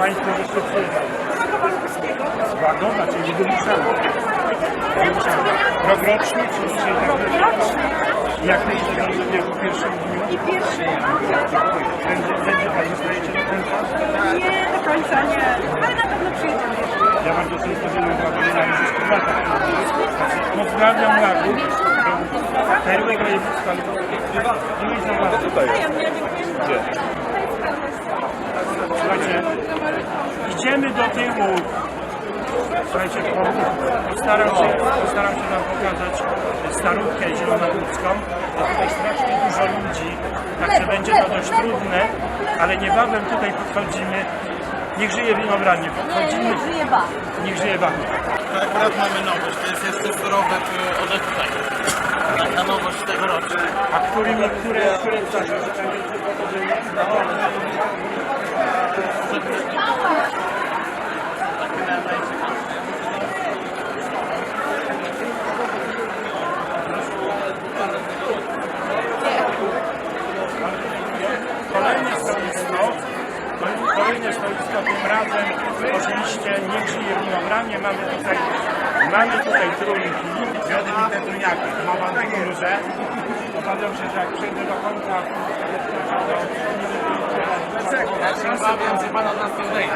Państwo występują? Z Ładowa, czyli wymuszane. Wymuszane. Rokrocznie, czy dzisiaj tak? Jak to idzie do jako pierwszym dniu? I pierwszy Będzie, będzie Pani strajcie do końca? nie do końca nie, ale na pewno przyjedziemy jeszcze. Ja bardzo często byłem dla na współpracę. Pozdrawiam Lagu. Perłę województwa lubelskiego. No i za bardzo. Dziękuję. Słuchajcie, idziemy do tyłu. Słuchajcie, po- postaram się, postaram się Wam pokazać starówkę zielonołudzką. Bo tutaj strasznie dużo ludzi, także będzie to dość trudne, ale niebawem tutaj podchodzimy. Niech żyje winobranie. Podchodzimy. Niech żyje Wam. Akurat mamy nowość, to jest jeszcze surowe y, od tutaj. Taka nowość tegoroczna. A którymi, które, które stoisko, tym razem oczywiście niech żyje winobranie, mamy tutaj, mamy tutaj trójki, wiody i te trójniaki, mowa na górze. Obawiam się, że jak przejdę do końca, więcej pan od nas nie zdejmie.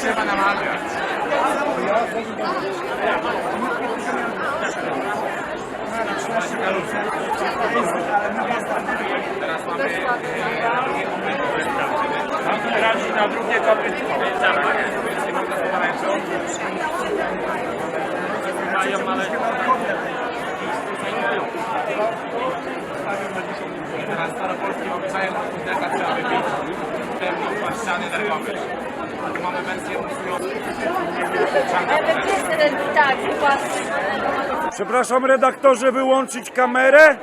Trzeba namawiać. Radzi na drugie kopytko. Teraz staropolskim obyczajem deka trzeba wypić. Pewno mamy tak, właśnie. Przepraszam redaktorze, wyłączyć kamerę?